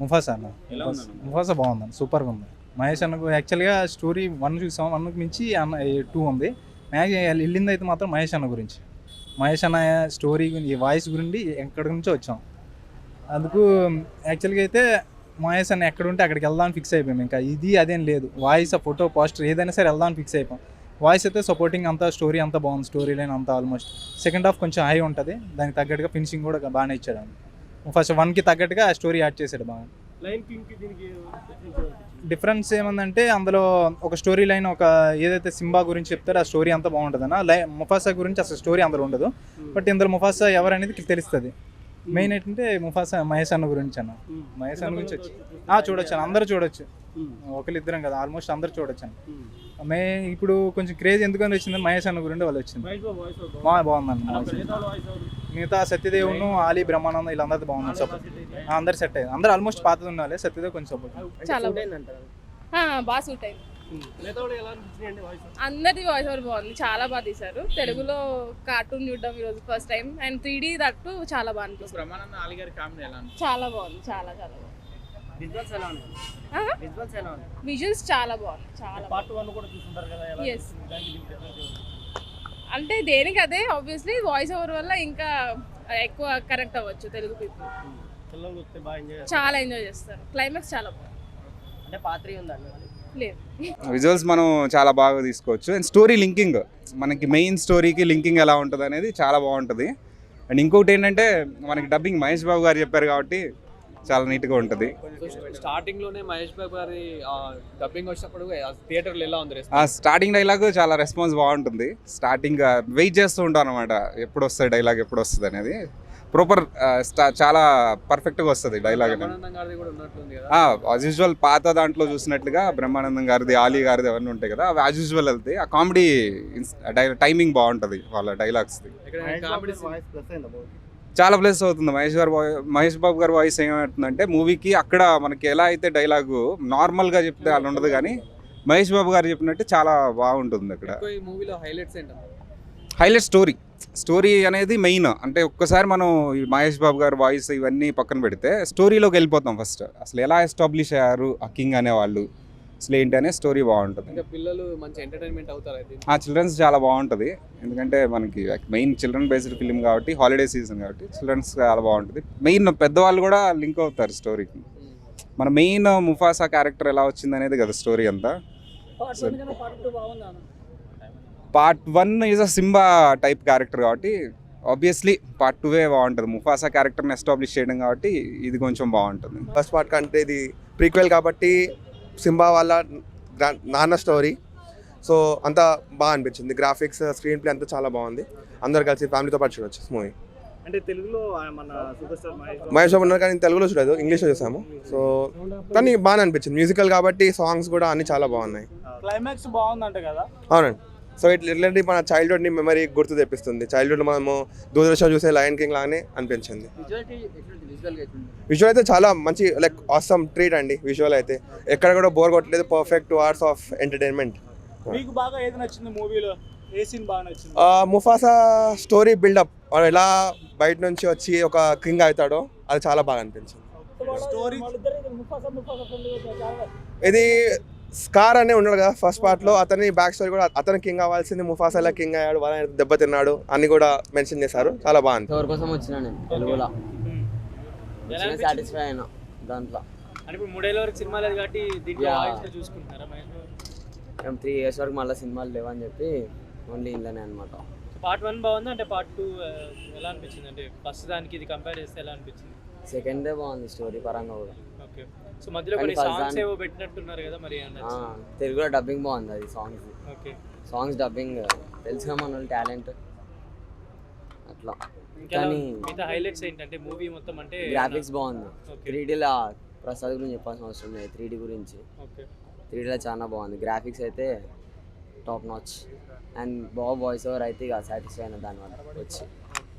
Mufasa అన్న. Mufasa బాగుంది సూపర్గా ఉంది. మహేష్ అన్నకు యాక్చువల్గా స్టోరీ వన్ చూసాం వన్కి మించి అన్న టూ ఉంది. వెళ్ళింది అయితే మాత్రం మహేష్ అన్న గురించి. మహేష్ అన్న స్టోరీ గురించి ఈ వాయిస్ గురించి ఎక్కడి నుంచో వచ్చాం. అందుకు యాక్చువల్గా అయితే మహేష్ అన్న ఎక్కడ ఉంటే అక్కడికి వెళ్దామని ఫిక్స్ అయిపోయాం. ఇంకా ఇది అదేం లేదు. వాయిస్ ఆ ఫోటో పోస్టర్ ఏదైనా సరే వెళ్దామని ఫిక్స్ అయిపోయాం. వాయిస్ అయితే సపోర్టింగ్ అంతా స్టోరీ అంతా బాగుంది. స్టోరీ లైన్ అంతా ఆల్మోస్ట్ సెకండ్ హాఫ్ కొంచెం హై ఉంటుంది. దానికి తగ్గట్టుగా ఫినిషింగ్ కూడా బాగానే ఇచ్చాడు ఫస్ట్ వన్కి తగ్గట్టుగా ఆ స్టోరీ యాడ్ చేశాడు బాగా. డిఫరెన్స్ ఏమందంటే అందులో ఒక స్టోరీ లైన్ ఒక ఏదైతే సింబా గురించి చెప్తారో ఆ స్టోరీ అంతా బాగుంటుంది అన్న లై ముఫాసా గురించి అసలు స్టోరీ అందులో ఉండదు. బట్ ఇందులో ముఫాసా ఎవరనేది తెలుస్తుంది. మెయిన్ ఏంటంటే ముఫాసా మహేష్ అన్న గురించి అన్న. మహేష్ అన్న గురించి వచ్చి ఆ, చూడొచ్చు అందరూ చూడొచ్చు. ఒకరిద్దరం కదా ఆల్మోస్ట్ అందరూ చూడొచ్చు అన్న. మే ఇప్పుడు కొంచెం క్రేజ్ ఎందుకని వచ్చిందని మహేష్ అన్న గురించి వాళ్ళు వచ్చింది బాగుందన్న మిగతా సత్యదేవును ఆలీ బ్రహ్మానందం వీళ్ళందరితో బాగుంది సపోర్ట్ అందరు సెట్ అయ్యారు. అందరూ ఆల్మోస్ట్ పాతది ఉండాలి. సత్యదేవ్ కొంచెం సపోర్ట్ చాలా బాగా సూట్ అయింది. అందరి వాయిస్ ఓవర్ బాగుంది. చాలా బాగా తీశారు. తెలుగులో కార్టూన్ చూడడం ఈరోజు first time and three D that చాలా బాగా అనిపిస్తుంది? చాలా బాగుంది. చాలా చాలా బాగుంది. విజువల్స్ చాలా బాగుంది. చాలా పార్ట్ వన్ కూడా చూస్తుంటారు కదా అంటే దేనికి అదే ఆబ్వియస్లీ వాయిస్ ఓవర్ వల్ల ఇంకా ఎక్కువ కనెక్ట్ అవ్వచ్చు తెలుగు పీపుల్ చాలా ఎంజాయ్ చేస్తారు. క్లైమాక్స్ చాలా బాగుంది. అంటే పాత్ర ఉందండి లేదు. విజువల్స్ మనం చాలా బాగా తీసుకోవచ్చు. అండ్ స్టోరీ లింకింగ్ మనకి మెయిన్ స్టోరీకి లింకింగ్ ఎలా ఉంటుంది అనేది చాలా బాగుంటుంది. అండ్ ఇంకొకటి ఏంటంటే మనకి డబ్బింగ్ మహేష్ బాబు గారు చెప్పారు కాబట్టి చాలా నీట్గా ఉంటుంది. స్టార్టింగ్లోనే మహేష్ బాబు గారి డబ్బింగ్ వచ్చినప్పుడు థియేటర్లో ఎలా ఉంది ఆ స్టార్టింగ్ డైలాగ్ చాలా రెస్పాన్స్ బాగుంటుంది. స్టార్టింగ్ వెయిట్ చేస్తూ ఉంటాం అనమాట ఎప్పుడు వస్తుంది డైలాగ్ ఎప్పుడు వస్తుంది అనేది. ప్రాపర్ చాలా పర్ఫెక్ట్గా వస్తుంది డైలాగ్ యాజ్ యూజువల్ పాత దాంట్లో చూసినట్లుగా బ్రహ్మానందం గారిది ఆలీ గారిది అవన్నీ ఉంటాయి కదా. అవి యాజ్ యూజువల్ వెళ్తాయి ఆ కామెడీ టైమింగ్ బాగుంటుంది వాళ్ళ డైలాగ్స్ది చాలా ప్లేస్ అవుతుంది. మహేష్ గారు మహేష్ బాబు గారి వాయిస్ ఏమవుతుందంటే మూవీకి అక్కడ మనకి ఎలా అయితే డైలాగు నార్మల్గా చెప్తే అలా ఉండదు కానీ మహేష్ బాబు గారు చెప్పినట్టు చాలా బాగుంటుంది అక్కడ. ఈ మూవీలో హైలైట్స్ హైలైట్ స్టోరీ స్టోరీ అనేది మెయిన్ అంటే ఒక్కసారి మనం ఈ మహేష్ బాబు గారి వాయిస్ ఇవన్నీ పక్కన పెడితే స్టోరీలోకి వెళ్ళిపోతాం ఫస్ట్ అసలు ఎలా ఎస్టాబ్లిష్ అయ్యారు ఆ కింగ్ అనేవాళ్ళు? అసలు ఏంటి అనే స్టోరీ బాగుంటుంది పిల్లలు మంచి ఎంటర్టైన్మెంట్ అవుతారు ఆ చిల్డ్రన్స్ చాలా బాగుంటుంది. ఎందుకంటే మనకి మెయిన్ చిల్డ్రన్ బేస్డ్ ఫిలిం కాబట్టి హాలిడే సీజన్ కాబట్టి చిల్డ్రన్స్ చాలా బాగుంటుంది. మెయిన్ పెద్దవాళ్ళు కూడా లింక్ అవుతారు స్టోరీకి మన మెయిన్ ముఫాసా క్యారెక్టర్ ఎలా వచ్చింది అనేది కదా స్టోరీ అంతా. Part one is a Simba type character కాబట్టి ఆబ్వియస్లీ పార్ట్ టూవే బాగుంటుంది. ముఫాసా క్యారెక్టర్ని ఎస్టాబ్లిష్ చేయడం కాబట్టి ఇది కొంచెం బాగుంటుంది. ఫస్ట్ పార్ట్ కంటే ఇది ప్రీక్వెల్ కాబట్టి సింబా వాళ్ళ నాన్న స్టోరీ సో అంతా బాగా అనిపించింది. గ్రాఫిక్స్ స్క్రీన్ ప్లే అంతా చాలా బాగుంది. అందరు కలిసి ఫ్యామిలీతో పాటు చూడొచ్చు మూవీ అంటే తెలుగులో మన సూపర్ స్టార్ మహేష్ బాబు ఉన్నారు కానీ తెలుగులో చూడలేదు ఇంగ్లీష్లో చూసాము. సో కానీ బాగా అనిపించింది. మ్యూజికల్ కాబట్టి సాంగ్స్ కూడా అన్ని చాలా బాగున్నాయి. క్లైమాక్స్ బాగుందంట కదా. అవునండి. సో ఇట్లా ఇట్లాంటి మన చైల్డ్హుడ్ని మెమరీ గుర్తు తెప్పిస్తుంది. చైల్డ్హుడ్ మనము దూరదర్శన్ చూసే లయన్ కింగ్ లాగానే అనిపించింది. విజువల్ అయితే చాలా మంచి లైక్ ఆసమ్ ట్రీట్ అండి విజువల్ అయితే. ఎక్కడ కూడా బోర్ కొట్టలేదు perfect two hours of entertainment మీకు బాగా ఏది నచ్చింది మూవీలో? ఏ సీన్ బాగా నచ్చింది? ముఫాసా స్టోరీ బిల్డప్ వాడు ఎలా బయట నుంచి వచ్చి ఒక కింగ్ అవుతాడో అది చాలా బాగా అనిపించింది. స్టోరీ ఇది స్కార్ అనే ఉన్నాడు కదా ఫస్ట్ పార్ట్లో. అతని బ్యాక్ స్టోరీ కూడా అతను కింగ్ అవ్వాల్సింది ముఫాసా ఎలా కింగ్ అయ్యాడు వాళ్ళ ఆయన దెబ్బతిన్నాడు అని కూడా మెన్షన్ చేశారు. చాలా బాగుంది. ఎవరి కోసం వచ్చినా నేను తెలుగులో. సాటిస్ఫై అయినా దాంట్లో. మూడేళ్ళ వరకు సినిమా లేదు కాబట్టి బాబు? మేము త్రీ ఇయర్స్ వరకు మళ్ళీ సినిమాలు లేవని చెప్పి ఓన్లీ ఇంట్లోనే అనమాట పార్ట్ వన్ బాగుంది? అంటే పార్ట్ టూ ఎలా అనిపించింది? అంటే ఫస్ట్ దానికి ఇది కంపేర్ చేస్తే ఎలా అనిపించింది? సెకండ్ డే బాగుంది స్టోరీ పరంగా కూడా. ఓకే. సో మధ్యలో కానీ కొన్ని సాంగ్స్ ఏవో పెట్టినట్టున్నారు కదా మరి తెలుగులో డబ్బింగ్ బాగుంది అది సాంగ్స్ ఓకే. సాంగ్స్ డబ్బింగ్ తెలుసుగా మన టాలెంట్ అట్లా. కానీ హైలైట్స్ ఏంటంటే మూవీ మొత్తం అంటే గ్రాఫిక్స్ బాగుంది. ఓకే. త్రీ డీలో ప్రసాద్ గురించి చెప్పాల్సిన అవసరం లేదు త్రీ డీ గురించి. ఓకే. త్రీ డీలో చాలా బాగుంది. గ్రాఫిక్స్ అయితే top notch and Babu voice over అయితే ఇక సాటిస్ఫై అయిన దానివల్ల వచ్చి.